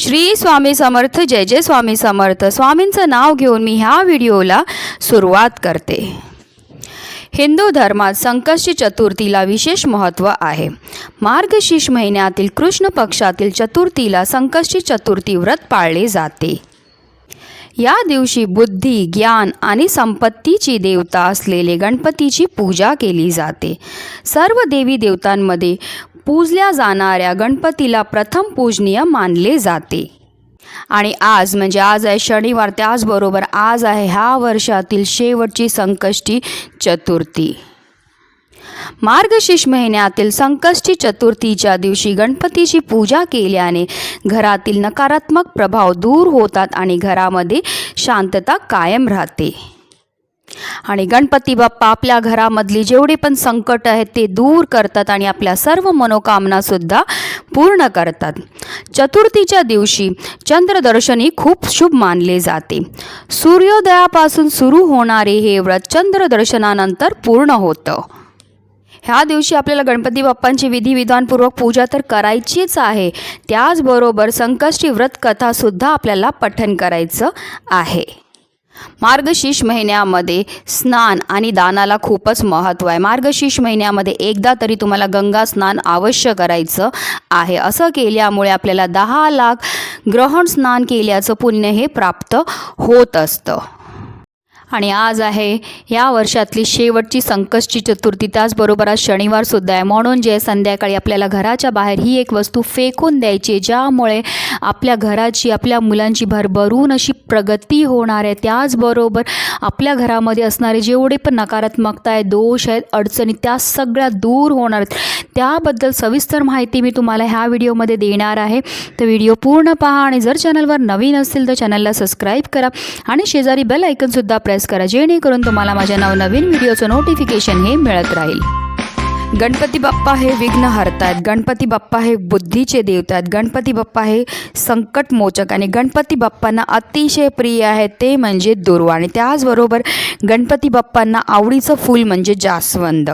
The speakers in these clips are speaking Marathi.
श्री स्वामी समर्थ जय जय स्वामी समर्थ. स्वामींचं नाव घेऊन मी ह्या व्हिडिओला सुरुवात करते. हिंदू धर्मात संकष्टी चतुर्थीला विशेष महत्त्व आहे. मार्गशीर्ष महिन्यातील कृष्ण पक्षातील चतुर्थीला संकष्टी चतुर्थी व्रत पाळले जाते. या दिवशी बुद्धी ज्ञान आणि संपत्तीची देवता असलेले गणपतीची पूजा केली जाते. सर्व देवी देवतांमध्ये पूजल्या जाणाऱ्या गणपतीला प्रथम पूजनीय मानले जाते. आणि आज म्हणजे आज आहे शनिवार त्याचबरोबर आज आहे ह्या वर्षातील शेवटची संकष्टी चतुर्थी. मार्गशीर्ष महिन्यातील संकष्टी चतुर्थीच्या दिवशी गणपतीची पूजा केल्याने घरातील नकारात्मक प्रभाव दूर होतात आणि घरामध्ये शांतता कायम राहते. आणि गणपती बाप्पा आपल्या घरामधली जेवढे पण संकट आहेत ते दूर करतात आणि आपल्या सर्व मनोकामनासुद्धा पूर्ण करतात. चतुर्थीच्या दिवशी चंद्रदर्शनी खूप शुभ मानले जाते. सूर्योदयापासून सुरू होणारे हे व्रत चंद्रदर्शनानंतर पूर्ण होतं. ह्या दिवशी आपल्याला गणपती बाप्पांची विधिविधानपूर्वक पूजा तर करायचीच आहे. त्याचबरोबर संकष्टी व्रत कथासुद्धा आपल्याला पठन करायचं आहे. मार्गशीर्ष महिन्यामध्ये स्नान आणि दानाला खूपच महत्त्व आहे. मार्गशीर्ष महिन्यामध्ये एकदा तरी तुम्हाला गंगा स्नान अवश्य करायचं आहे. असं केल्यामुळे आपल्याला दहा लाख ग्रहण स्नान केल्याचं पुण्य हे प्राप्त होत असतं. आणि आज आहे या वर्षातली शेवटची संकष्टी चतुर्थी. त्याचबरोबर आज शनिवारसुद्धा आहे. म्हणून जे संध्याकाळी आपल्याला घराच्या बाहेर ही एक वस्तू फेकून द्यायची ज्यामुळे आपल्या घराची आपल्या मुलांची भरभरून अशी प्रगती होणार आहे. त्याचबरोबर आपल्या घरामध्ये असणारे जेवढे पण नकारात्मकता आहे दोष आहेत अडचणी त्या सगळ्या दूर होणार आहेत. त्याबद्दल सविस्तर माहिती मी तुम्हाला ह्या व्हिडिओमध्ये देणार आहे. तर व्हिडिओ पूर्ण पहा आणि जर चॅनलवर नवीन असतील तर चॅनलला सबस्क्राईब करा आणि शेजारी बेल ऐकनसुद्धा प्रेस करा जेणेकरून तुम्हाला माझ्या नवनवीन व्हिडिओचं नोटिफिकेशन हे मिळत राहील. गणपती बाप्पा हे विघ्न हरतायत. गणपती बाप्पा हे बुद्धीचे देवता आहेत गणपती बाप्पा हे संकटमोचक आणि गणपती बाप्पांना अतिशय प्रिय आहे ते म्हणजे दुर्वा. आणि त्याचबरोबर गणपती बाप्पांना आवडीचं फूल म्हणजे जास्वंद.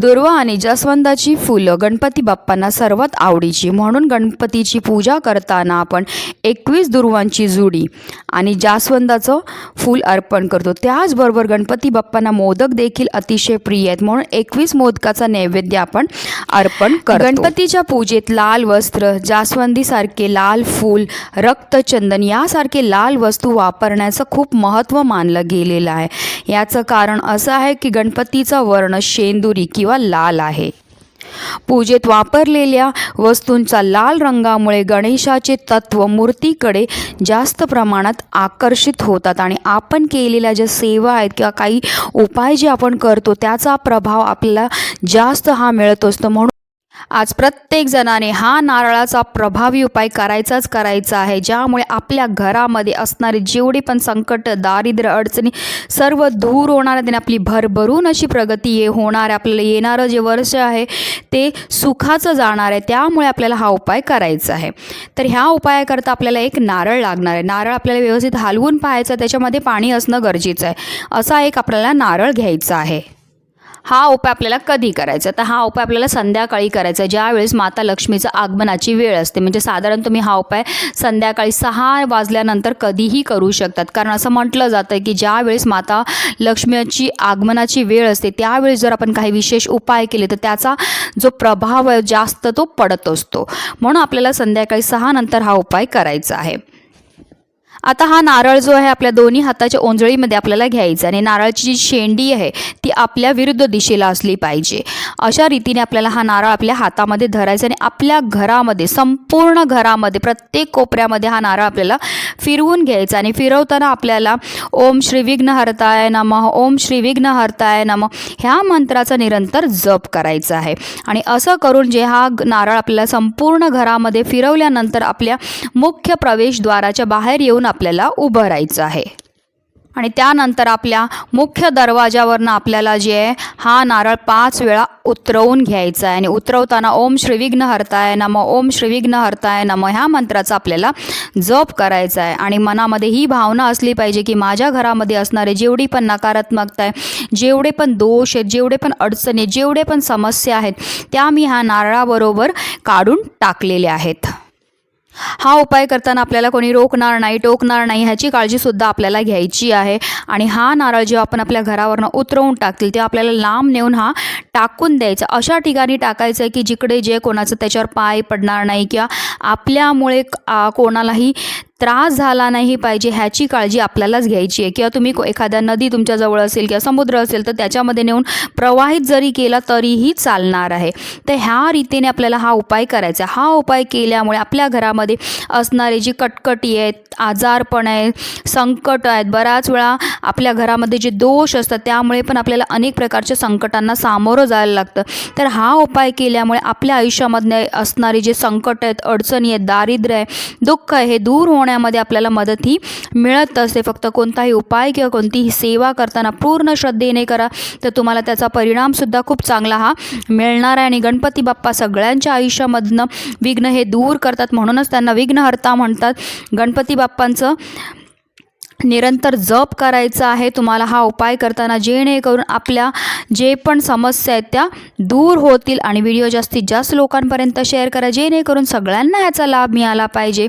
दुर्वा आणि जास्वंदाची फुलं गणपती बाप्पांना सर्वात आवडीची. म्हणून गणपतीची पूजा करताना आपण एकवीस दुर्वांची जुडी आणि जास्वंदाचं फूल अर्पण करतो. त्याचबरोबर गणपती बाप्पांना मोदक देखील अतिशय प्रिय आहेत. म्हणून एकवीस मोदकाचा नैवेद्य आपण अर्पण करतो. गणपतीच्या पूजेत लाल वस्त्र जास्वंदीसारखे लाल फूल रक्तचंदन यासारखे लाल वस्तू वापरण्याचं खूप महत्त्व मानलं गेलेलं आहे. याचं कारण असं आहे की गणपतीचा वर्ण शेंदुरी किंवा लाल आहे. पूजेत वापरलेल्या वस्तूंचा लाल रंगामुळे गणेशाचे तत्व मूर्तीकडे जास्त प्रमाणात आकर्षित होतात आणि आपण केलेल्या ज्या सेवा आहेत किंवा काही उपाय जे आपण करतो त्याचा प्रभाव आपल्याला जास्त हा मिळत असतो. म्हणून आज प्रत्येक जणाने हा नारळाचा प्रभावी उपाय करायचाच करायचा आहे. ज्यामुळे आपल्या घरामध्ये असणारे जेवढे पण संकट दारिद्र्य अडचणी सर्व दूर होणार आहेत आणि आपली भरभरून अशी प्रगती ये होणार आहे. आपल्याला येणारं जे वर्ष आहे ते सुखाचं जाणार आहे. त्यामुळे आपल्याला हा उपाय करायचा आहे. तर ह्या उपायाकरता आपल्याला एक नारळ लागणार आहे. नारळ आपल्याला व्यवस्थित हलवून पाहायचं त्याच्यामध्ये पाणी असणं गरजेचं आहे. असा एक आपल्याला नारळ घ्यायचा आहे. हा उपाय आपल्याला कधी करायचा? तर हा उपाय आपल्याला संध्याकाळी करायचा आहे ज्यावेळेस माता लक्ष्मीचं आगमनाची वेळ असते. म्हणजे साधारण तुम्ही हा उपाय संध्याकाळी सहा वाजल्यानंतर कधीही करू शकतात. कारण असं म्हटलं जातं की ज्यावेळेस माता लक्ष्मीची आगमनाची वेळ असते त्यावेळेस जर आपण काही विशेष उपाय केले तर त्याचा जो प्रभाव जास्त तो पडत असतो. म्हणून आपल्याला संध्याकाळी सहा नंतर हा उपाय करायचा आहे. आता हा नारळ जो आहे आपल्या दोन्ही हाताच्या ओंजळीमध्ये आपल्याला घ्यायचा आणि नारळाची जी शेंडी आहे ती आपल्या विरुद्ध दिशेला असली पाहिजे. अशा रीतीने आपल्याला हा नारळ आपल्या हातामध्ये धरायचा आणि आपल्या घरामध्ये संपूर्ण घरामध्ये प्रत्येक कोपऱ्यामध्ये हा नारळ आपल्याला फिरवून घ्यायचा आणि फिरवताना आपल्याला ओम श्री विघ्नहर्ताय नमः ओम श्री विघ्नहर्ताय नम ह्या मंत्राचा निरंतर जप करायचा आहे. आणि असं करून जे हा नारळ आपल्याला संपूर्ण घरामध्ये फिरवल्यानंतर आपल्या मुख्य प्रवेशद्वाराच्या बाहेर येऊन आपल्याला उभं राहायचं आहे. आणि त्यानंतर आपल्या मुख्य दरवाजावरनं आपल्याला जे आहे हा नारळ पाच वेळा उतरवून घ्यायचा आहे. आणि उतरवताना ओम श्रीविघ्न हरताय नम ओम श्रीविघ्न हरताय नम ह्या मंत्राचा आपल्याला जप करायचा आहे. आणि मनामध्ये ही भावना असली पाहिजे की माझ्या घरामध्ये असणारे जेवढी पण नकारात्मकता आहे जेवढे पण दोष आहेत जेवढे पण अडचणी जेवढे पण समस्या आहेत त्या मी ह्या नारळाबरोबर काढून टाकलेल्या आहेत. हा उपाय करताना आपल्याला कोणी रोखणार नाही टोकणार नाही ह्याची काळजीसुद्धा आपल्याला घ्यायची आहे. आणि हा नारळ जेव्हा आपण आपल्या घरावरनं उतरवून टाकतील तेव्हा आपल्याला लांब नेऊन हा टाकून द्यायचा. अशा ठिकाणी टाकायचं आहे की जिकडे जे कोणाचं त्याच्यावर पाय पडणार नाही किंवा आपल्यामुळे कोणालाही त्रास झाला नाही पाहिजे ह्याची काळजी आपल्यालाच घ्यायची आहे. किंवा तुम्ही को- एखाद्या नदी तुमच्याजवळ असेल किंवा समुद्र असेल तर त्याच्यामध्ये नेऊन प्रवाहित जरी केला तरीही चालणार आहे. तर ह्या रीतीने आपल्याला हा उपाय करायचा आहे. हा उपाय केल्यामुळे आपल्या घरामध्ये असणारे जी कटकटी आहेत आजारपण आहे संकट आहेत बऱ्याच वेळा आपल्या घरामध्ये जे दोष असतात त्यामुळे पण आपल्याला अनेक प्रकारच्या संकटांना सामोरं जायला लागतं. तर हा उपाय केल्यामुळे आपल्या आयुष्यामधले असणारे जे संकट आहेत अडचणी आहेत दारिद्र्य आहे दुःख आहे हे दूर होण्यामध्ये आपल्याला मदत ही मिळत असते. फक्त कोणताही उपाय किंवा कोणतीही सेवा करताना पूर्ण श्रद्धेने करा तर तुम्हाला त्याचा परिणामसुद्धा खूप चांगला हा मिळणार आहे. आणि गणपती बाप्पा सगळ्यांच्या आयुष्यामधनं विघ्न हे दूर करतात. म्हणूनच त्यांना विघ्नहर्ता म्हणतात. गणपती बाप्पांचं निरंतर जप करायचा आहे. तुम्हाला हा उपाय करताना जेणेकरून आपल्या जे पण समस्या आहेत त्या दूर होतील. आणि व्हिडिओ जास्तीत जास्त लोकांपर्यंत शेअर करा. जेणेकरून सगळ्यांना ह्याचा लाभ मिळाला पाहिजे.